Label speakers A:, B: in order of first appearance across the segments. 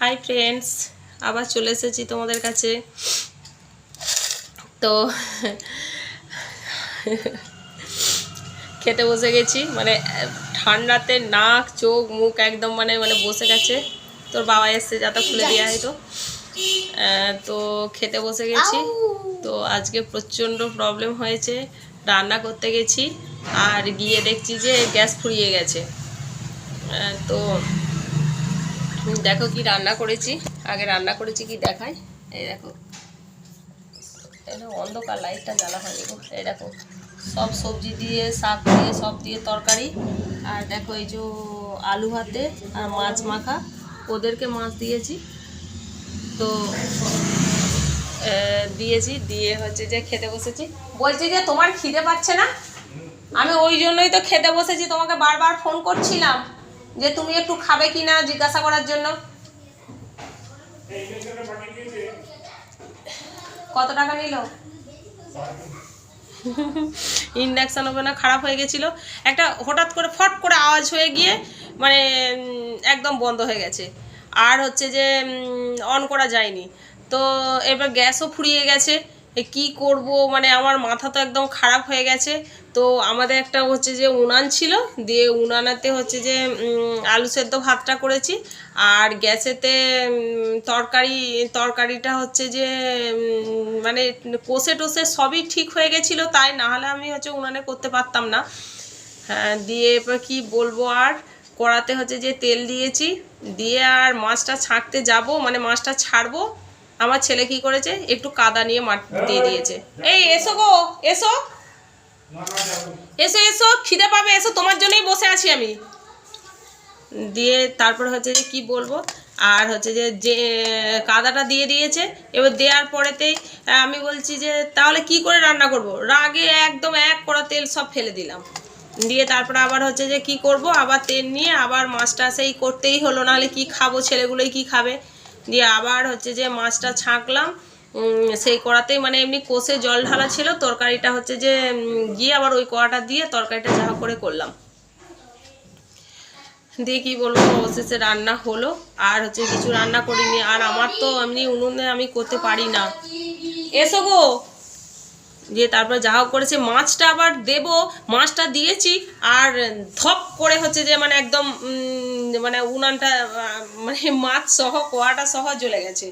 A: Hi friends আবার চলে এসেছি তোমাদের কাছে। তো খেতে বসে গেছি। মানে ঠান্ডাতে নাক চোখ মুখ একদম মানে মানে বসে গেছে। তোর বাবা এসছে যাতে খুলে দেওয়া হয়তো। তো খেতে বসে গেছি। তো আজকে প্রচণ্ড প্রবলেম হয়েছে। রান্না করতে গেছি। আর গিয়ে দেখছি যে গ্যাস ফুরিয়ে গেছে। তো দেখো কি রান্না করেছি। আগে রান্না করেছি কি দেখাই। এই দেখো। অন্ধকার, লাইটটা জ্বালা হয়নি গো। এই দেখো, সব সবজি দিয়ে, শাক দিয়ে, সব দিয়ে তরকারি। আর দেখো এই যে আলু ভাতে আর মাছ মাখা, ওদেরকে মাছ দিয়েছি। তো দিয়েছি, দিয়ে হচ্ছে যে খেতে বসেছি। বলছি যে তোমার খিদে পাচ্ছে না? আমি ওই জন্যই তো খেতে বসেছি, তোমাকে বারবার ফোন করছিলাম। যে তুমি একটু খাবে কি না জিজ্ঞাসা করার জন্য? কত টাকা নিল? ইন্ডাকশান ওভেনও খারাপ হয়ে গেছিল। একটা হঠাৎ করে ফট করে আওয়াজ হয়ে গিয়ে মানে একদম বন্ধ হয়ে গেছে। আর হচ্ছে যে অন করা যায়নি। তো এবার গ্যাসও ফুরিয়ে গেছে। কি করব? মানে আমার মাথা তো একদম খারাপ হয়ে গেছে। তো আমাদের একটা হচ্ছে যে উনান ছিল, দিয়ে উনানাতে হচ্ছে যে আলু সেদ্ধ ভাতটা করেছি। আর গ্যাসেতে তরকারি, তরকারিটা হচ্ছে যে মানে কষে টষে সবই ঠিক হয়ে গেছিল, তাই না হলে আমি হচ্ছে উনানে করতে পারতাম না। হ্যাঁ দিয়ে কি বলব আর? কড়াতে হচ্ছে যে তেল দিয়েছি। দিয়ে আর মাছটা ছাঁকতে যাব মানে মাছটা ছাড়বো। আমার ছেলে কি করেছে? একটু কাদা নিয়ে মাঠ দিয়ে দিয়েছে। এই, এসো গো, এসো। এসো এসো, খিদে পাবে, এসো, তোমার জন্যই বসে আছি আমি। দিয়ে তারপর হচ্ছে যে কি বলব? আর হচ্ছে যে যে, কাদাটা দিয়ে দিয়েছে। এবার দেওয়ার পরেতেই আমি বলছি যে, তাহলে কি করে রান্না করব? রাগে একদম এক কড়া তেল সব ফেলে দিলাম। দিয়ে তারপরে আবার হচ্ছে যে কি করব? আবার তেল নিয়ে আবার মাছটা সেই করতেই হলো, নাহলে কি খাব? ছেলেগুলোই কি খাবে? দিয়ে আবার হচ্ছে যে মাছটা ছাঁকলাম। সেই কড়াতেই মানে এমনি কষে জল ঢালা ছিল, তরকারিটা হচ্ছে যে গিয়ে আবার ওই কড়াটা দিয়ে তরকারিটা যা করে করলাম। দিয়ে কী বলব, অবশেষে রান্না হলো। আর হচ্ছে কিছু রান্না করিনি, আর আমার তো এমনি উনুনে আমি করতে পারি না। এসো গো! দিয়ে তারপর যা হোক করেছে। মাছটা আবার দেব, মাছটা দিয়েছি আর ধপ করে হচ্ছে যে মানে একদম মানে উনানটা মানে মাছ সহ, কোয়াটা সহ জ্বলে গেছে।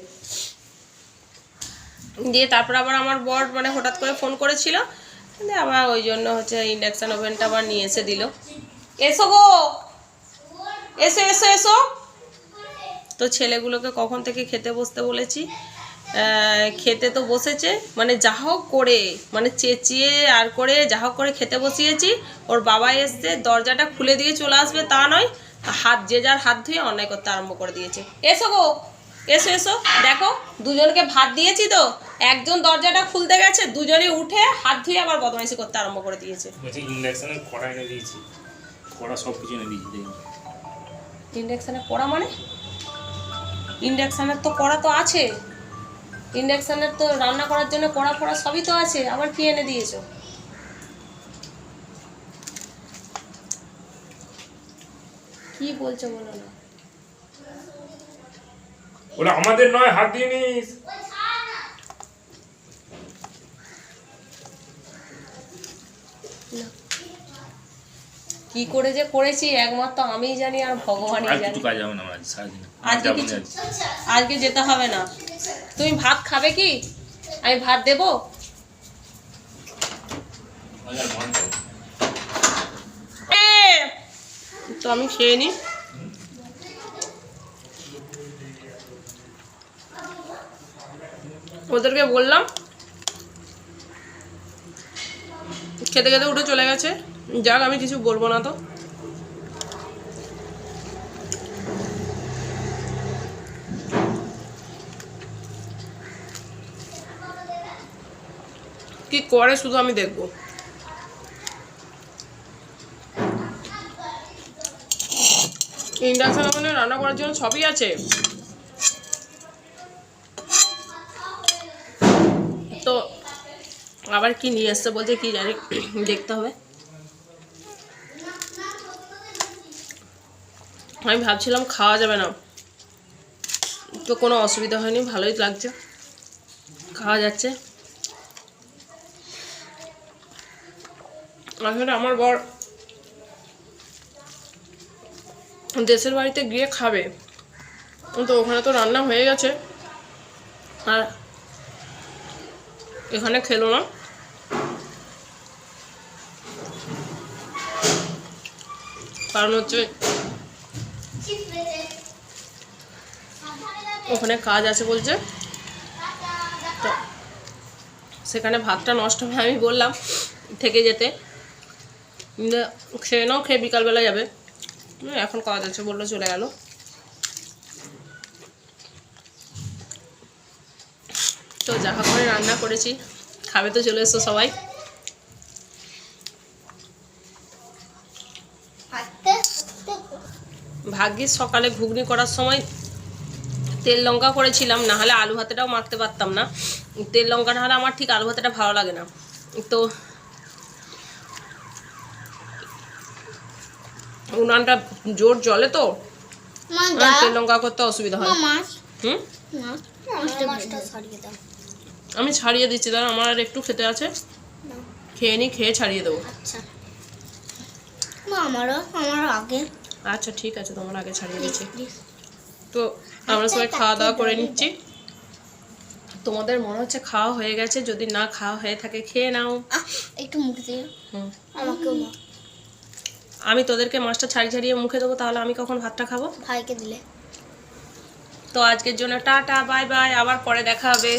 A: দিয়ে তারপর আবার আমার বর মানে হঠাৎ করে ফোন করেছিল। আবার ওই জন্য হচ্ছে ইন্ডাকশান ওভেনটা আবার নিয়ে এসে দিল। এসো গো! এসো এসো এসো! তো ছেলেগুলোকে কখন থেকে খেতে বসতে বলেছি? খেতে তো বসেছে। মানে যা হোক করে মানে চেঁচিয়ে আর করে যা হোক করে খেতে বসিয়েছি। ওর বাবা এসছে দরজাটা খুলে দিয়ে চলে আসবে তা নয়। হাত যে যার হাত ধুয়ে অন্যায় করতে আরম্ভ করে দিয়েছে। এসো গো এসো এসো। দেখো দুজনকে ভাত দিয়েছি তো। একজন দরজাটা খুলতে গেছে দুজনে উঠে হাত ধুয়ে আবার বদমাইশি করতে আরম্ভ করে দিয়েছে।
B: ইন্ডাকশনের কড়া এনে দিয়েছি। কড়া সব কিছু এনে দিয়েছি দেখুন।
A: ইন্ডাকশানে কড়া মানে? ইন্ডাকশানের তো কড়া তো আছে। ইন্ডাকশানের তো রান্না করার জন্য কড়া ফড়া সবই তো আছে আবার কি এনে দিয়েছ? কি বলছো বলো না?
B: ওটা আমাদের নয় হাত দিয়ে নিস।
A: কি করে যে করেছি একমাত্র আমিই জানি আর ভগবানই জানি। আজকে যেতে হবে না। তুমি ভাত খাবে কি? আমি ভাত দেবো?
B: না।
A: তো আমি খেয়ে নিই ওদেরকে বললাম, খেতে খেতে উঠে চলে গেছে। যাক, আমি কিছু বলব না তো। কি করে শুধু আমি দেখব? ইন্ডাকশন ওভেনে রান্না করার জন্য সবই আছে? তো আবার কি নিয়ে আসছে বলছে কি জানি, দেখতে হবে। আমি ভাবছিলাম খাওয়া যাবে না। তো কোনো অসুবিধা হয়নি, ভালোই লাগছে। খাওয়া যাচ্ছে। আসলে আমার বর দেশের বাড়িতে গিয়ে খাবে। তো ওখানে তো রান্না হয়ে গেছে। আর এখানে খেলো না। কারণ হচ্ছে ওখানে কাজ আছে বলছে। সেখানে ভাতটা নষ্ট হবে আমি বললাম থেকে যেতে। খেয়ে নাও খেয়ে বিকালবেলা যাবে। এখন কাজ আছে, বলল চলে গেল। তো যা করে রান্না করেছি, খাবে তো চলে এসো সবাই। ভাগ্যিস সকালে ঘুগনি করার সময় তেল লঙ্কা করেছিলাম, না হলে আলু ভাতেটাও মাখতে পারতাম না। তেল লঙ্কা না হলে আমার ঠিক আলু ভাতেটা ভালো লাগে না। তো উনানটা জোর জলে তো?
C: দাও।
A: তেল লঙ্কা করতে অসুবিধা হয়। হুম? আমি ছাড়িয়ে দিচ্ছি দাঁড়া আমার আর একটু খেতে আছে। খেয়ে নি খেয়ে ছাড়িয়ে দেবো।
C: আচ্ছা। আমারও আমার আগে।
A: আচ্ছা ঠিক আছে তোমার আগে ছাড়িয়ে দিচ্ছি। তো আমরা সবাই খাওয়া দাওয়া করে নিচ্ছি। তোমাদের মনে হচ্ছে খাওয়া হয়ে গেছে যদি না খাওয়া হয়ে থাকে খেয়ে নাও।
C: একটু মুখ দিয়ে।
A: হুম।
C: আমাকেও মা।
A: আমি তোদেরকে মাছটা ছাড়ি ছাড়িয়ে মুখে দেবো তাহলে আমি কখন ভাতটা খাব?
C: ভাইকে দিলে।
A: তো আজকের জন্য টাটা বাই বাই আবার পরে দেখা হবে।